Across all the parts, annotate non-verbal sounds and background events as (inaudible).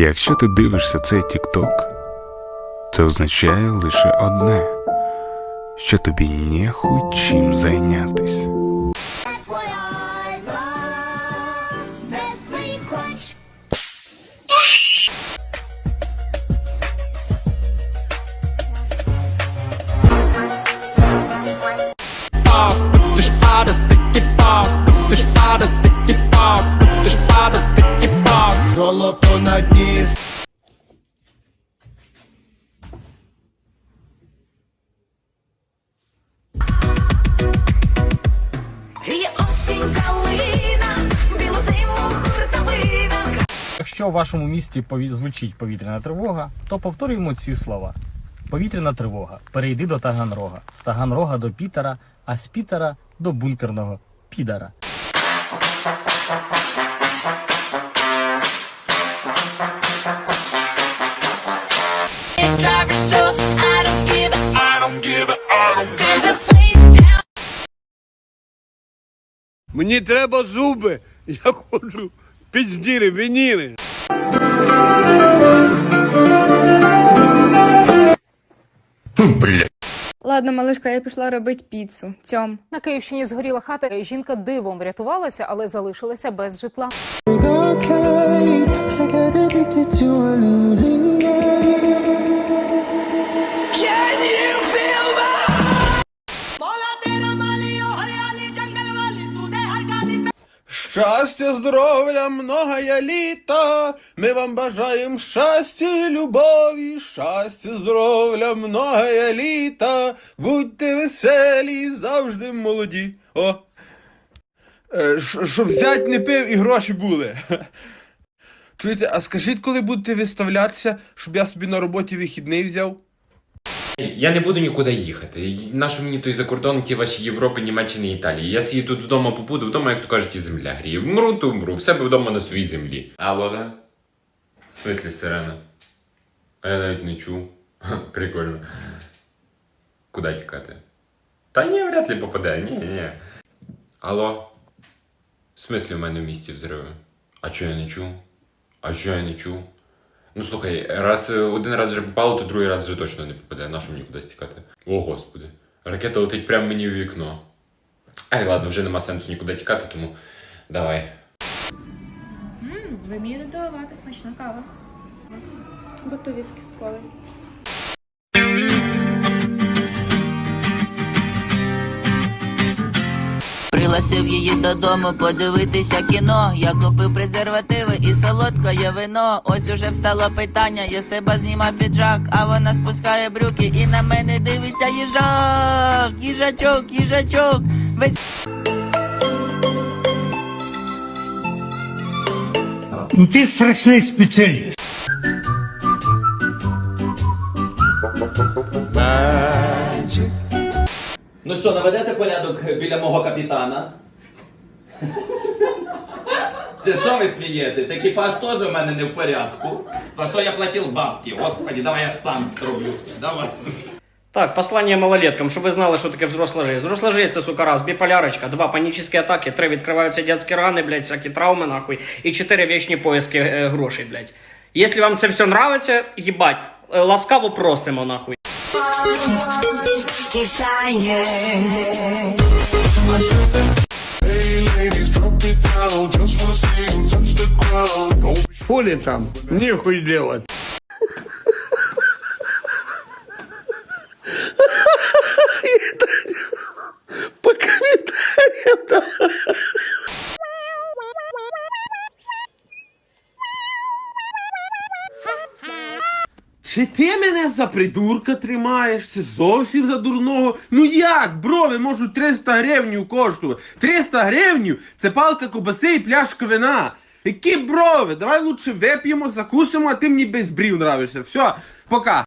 Якщо ти дивишся цей тікток, це означає лише одне, що тобі нехуй чим зайнятись. Золото на дні. Якщо в вашому місті звучить повітряна тривога, то повторюємо ці слова. Повітряна тривога. Перейди до Таганрога. З Таганрога до Пітера, а з Пітера до бункерного down. Мені треба зуби. Я хочу піздіри, вініри. Ладно, малишка, я пішла робити піцу. Цьом. На Київщині згоріла хата. Жінка дивом врятувалася, але залишилася без житла. Щастя, здоров'я, многое літа. Ми вам бажаємо щастя і любові, щастя, здоров'я, многое літа. Будьте веселі, завжди молоді. О. Е, Щоб зять не пив і гроші були. (laughs) Чуєте, а скажіть, коли будете виставлятися, щоб я собі на роботі вихідний взяв? Я не буду нікуди їхати. Нащо мені той за кордон, ті ваші Європи, Німеччини, Італії. Я собі тут вдома побуду, вдома, як то кажуть, і земля гріє. Вмру, то вмру, в себе вдома на своїй землі. Алло, да? В смислі сирена? А я навіть не чув. Прикольно. Куди тікати? Та ні, вряд ли попаде. Ні, ні, ні. Алло? В смислі в мене в місті взриви? А чого я не чув? А що я не чув? Ну слухай, раз е, один раз вже попало, то другий раз вже точно не попаде. Нашу що мені кудись тікати? О, господи. Ракета летить прямо мені в вікно. Ай, ладно, вже нема сенсу нікуди тікати, тому давай. Ви вмієте доливати смачна кава. Готові віскі з коли. Пригласив її додому подивитися кіно. Я купив презервативи і солодкое вино. Ось уже встало питання, я себе зніма піджак, а вона спускає брюки і на мене дивиться їжак. Їжачок, їжачок. Весь Ну ти страшний спеціаліст. Ну що, наведете порядок біля мого капітана? Це що ви смієтесь? Екіпаж теж у мене не в порядку. За що я платив бабки? Господи, давай я сам зроблю. Давай. Так, послання малолеткам, щоб ви знали, що таке взросла жизнь. Взросла жизнь це, сука, раз, біполярочка, два, панічні атаки, три, відкриваються дядські рани, блядь, всякі травми, нахуй, і чотири вічні поиски е, грошей, блядь. Якщо вам це все нравиться, їбать, е, ласкаво просимо, нахуй. Хули там? Нехуй делать. За придурка тримаєшся, зовсім за дурного. Ну як, брови можуть 300 гривнів коштувати. 300 гривнів це палка кобаси і пляшка вина. Які брови? Давай лучше вип'ємо, закусимо, а ти мені без брів нравишся. Все, пока.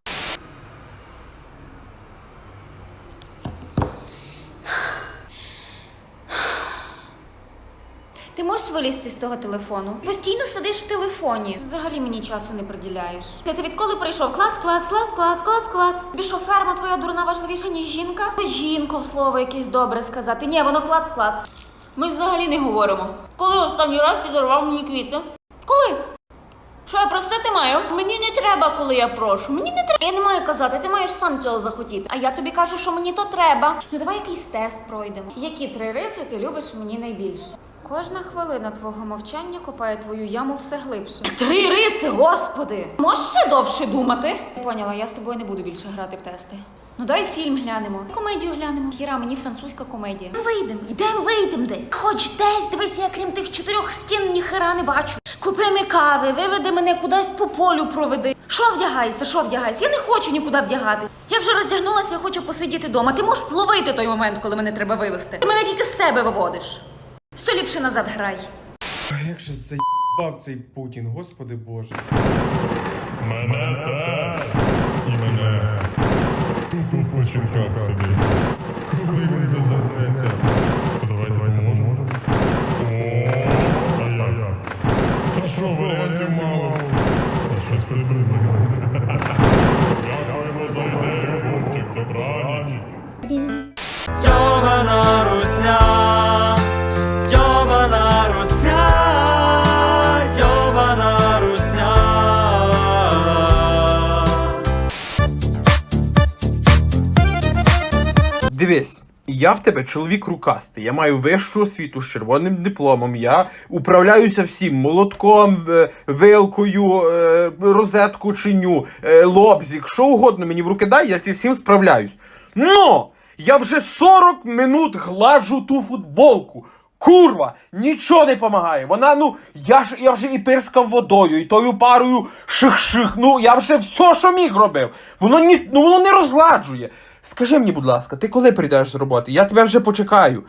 Ти можеш вилізти з того телефону? Постійно сидиш в телефоні. Взагалі мені часу не приділяєш. Це ти відколи прийшов? Клац, клац, клац, клац, клац, клац. Тобі що, ферма твоя дурна важливіша, ніж жінка? Жінку в слово якесь добре сказати. Ні, воно клац, клац. Ми взагалі не говоримо. Коли останній раз ти дарував мені квіти? Коли? Що я просити маю? Мені не треба, коли я прошу. Мені не треба. Я не маю казати, ти маєш сам цього захотіти. А я тобі кажу, що мені то треба. Ну давай якийсь тест пройдемо. Які три риси ти любиш мені найбільше? Кожна хвилина твого мовчання копає твою яму все глибше. Три риси, господи! Можеш ще довше думати? Поняла, я з тобою не буду більше грати в тести. Ну дай фільм глянемо. Комедію глянемо. Хіра, мені французька комедія. Ну вийдем, ідем, вийдем десь. Хоч десь дивися, я крім тих чотирьох стін ніхера не бачу. Купи ми кави, виведи мене кудись по полю проведи. Що вдягайся, що вдягайся? Я не хочу нікуди вдягатись. Я вже роздягнулася, я хочу посидіти вдома. Ти можеш вловити той момент, коли мене треба вивести. Ти мене тільки з себе виводиш. Все ліпше назад грай. А Як же заїбав цей Путін, господи боже. Мене те і мене. Тупо в печінках сидить. Коли він вже загнеться, то давайте поможемо. О, а як? Та що, варіантів мало? Та щось придумаємо. Дивись, я в тебе чоловік рукастий. Я маю вищу освіту з червоним дипломом. Я управляюся всім молотком, е, вилкою, е, розетку чиню, е, лобзик, що угодно мені в руки дай, я зі всім справляюсь. Но! Я вже 40 минут глажу ту футболку. Курва, нічого не допомагає. Вона, ну, я ж я вже і пирскав водою, і тою парою ших-ших. Ну, я вже все, що міг робив. Воно ні, ну, воно не розгладжує. Скажи мені, будь ласка, ти коли прийдеш з роботи? Я тебе вже почекаю.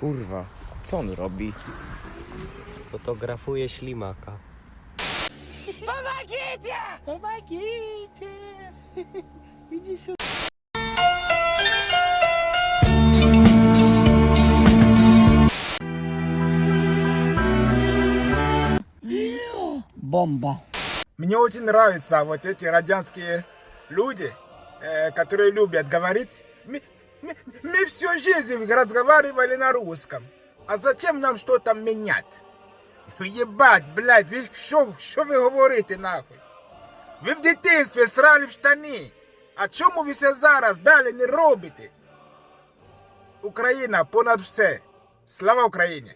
Kurwa, co on robi? Fotografuje ślimaka. (laughs) Мне очень нравятся вот эти радянские люди, э, которые любят говорить. Мы, мы- мы всю жизнь разговаривали на русском. А зачем нам что-то менять? Єбать, блядь, ви що, що ви говорите нахуй? Ви в дитинстві срали в штани. А чому ви це зараз далі не робите? Україна понад все. Слава Україні!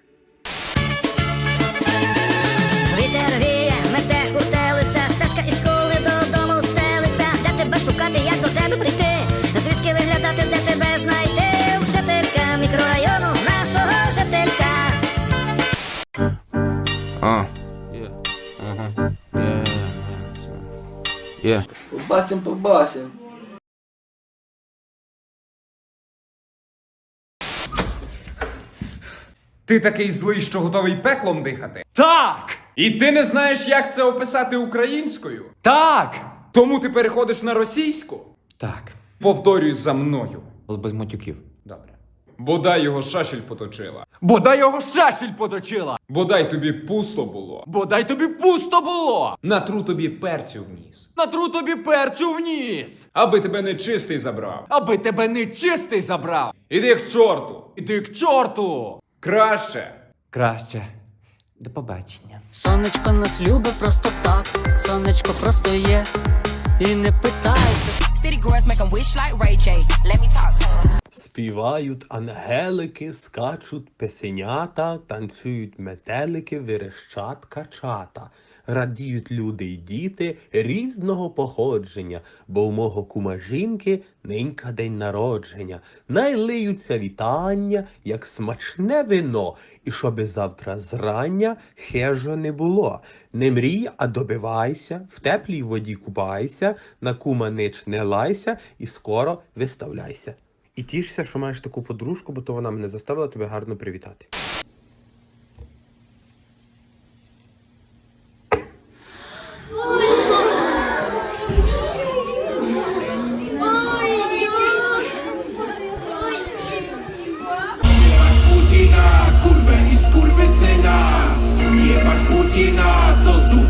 Побачим, побачим. Ти такий злий, що готовий пеклом дихати? Так! І ти не знаєш, як це описати українською? Так! Тому ти переходиш на російську? Так. Повторюй за мною. Але без матюків. Добре. Бодай його шашель поточила. Бодай його шашель поточила. Бодай тобі пусто було. Бодай тобі пусто було. Натру тобі перцю в ніс. Натру тобі перцю в ніс. Аби тебе нечистий забрав. Аби тебе нечистий забрав. Іди к чорту. Іди к чорту. Краще. Краще. До побачення. Сонечко нас любить просто так. Сонечко просто є. І не питайте. Співають ангелики, скачуть песенята, танцюють метелики, верещать качата. Радіють люди й діти різного походження, бо у мого кума жінки ненька день народження. Найлиються вітання, як смачне вино, і щоби завтра зрання хежо не було. Не мрій, а добивайся, в теплій воді купайся, на кума нич не лайся і скоро виставляйся. І тішся, що маєш таку подружку, бо то вона мене заставила тебе гарно привітати. Jebać Putina, co zdób